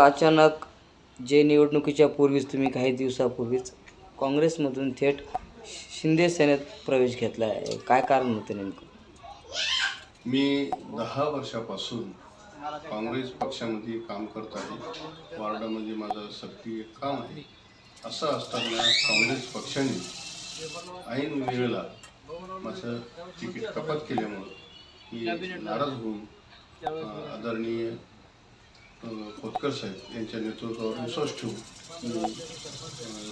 अचानक जे निवडणुकीच्या पूर्वीच तुम्ही काही दिवसापूर्वीच काँग्रेसमधून थेट शिंदे सेनेत प्रवेश घेतला आहे. काय कारण होतं नेमकं? मी दहा वर्षापासून काँग्रेस पक्षामध्ये काम करत आहे. वार्डामध्ये माझं सक्रिय काम आहे. असं असताना काँग्रेस पक्षाने ऐन वेळेला माझं तिकीट कपात केल्यामुळं मी नाराज होऊन आदरणीय खोतकर साहेब यांच्या नेतृत्वावर विश्वास ठेवून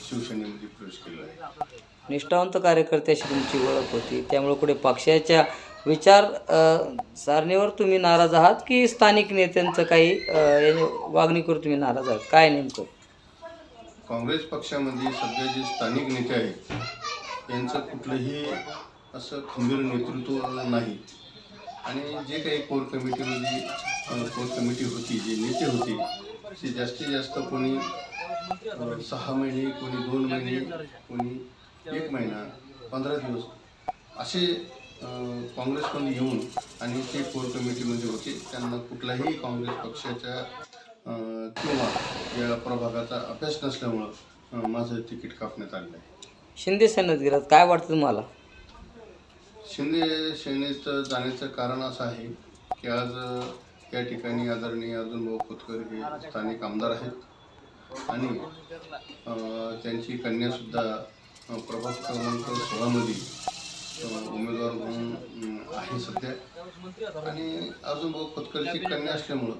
शिवसेनेमध्ये प्रवेश केला आहे. निष्ठावंत कार्यकर्त्याशी तुमची ओळख होती. त्यामुळे कुठे पक्षाच्या विचार अ, सारणीवर तुम्ही नाराज आहात की स्थानिक नेत्यांचं काही अ, याने तुम्ही नाराज आहात? काय नेमकं? काँग्रेस पक्षामध्ये सध्या जे स्थानिक नेते आहेत यांचं कुठलंही असं खंबीर नेतृत्व नाही. आणि जे काही कोर कमिटीमध्ये कोर कमिटी होती जे नेते होते ते जास्तीत जास्त कोणी सहा महिने कोणी दोन महिने कोणी एक महिना पंधरा दिवस असे काँग्रेसमध्ये येऊन आणि ते कोर कमिटीमध्ये होते. त्यांना कुठलाही काँग्रेस पक्षाच्या किंवा या प्रभागाचा अभ्यास नसल्यामुळं माझं तिकीट कापण्यात आलेलं आहे. शिंदे सेनेत गेलात काय वाटतं तुम्हाला? शिंदे सेनेत जाण्याचं कारण असं आहे की आज या ठिकाणी आदरणीय अर्जुन भाऊ खोतकर हे स्थानिक आमदार आहेत. आणि त्यांची कन्यासुद्धा अ, प्रभाग क्रमांक सोळामध्ये उमेदवार म्हणून आहे सध्या. आणि अर्जुन भाऊ खोतकरची कन्या असल्यामुळं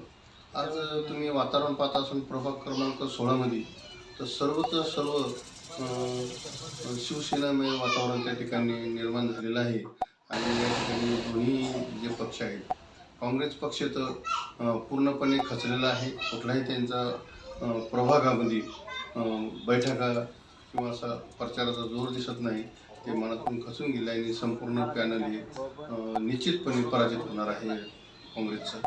आज तुम्ही वातावरण पाहत असून प्रभाग क्रमांक सोळामध्ये तर सर्वच सर्व शिवसेनामय वातावरण त्या ठिकाणी निर्माण झालेलं आहे. आणि या ठिकाणी दोन्ही जे पक्ष आहेत काँग्रेस पक्ष तर पूर्णपणे खचलेला आहे. कुठलाही त्यांचा प्रभागामध्ये बैठका किंवा असा प्रचाराचा जोर दिसत नाही. ते मनातून खचून गेले आणि संपूर्ण पॅनल हे निश्चितपणे पराजित होणार आहे काँग्रेसचं.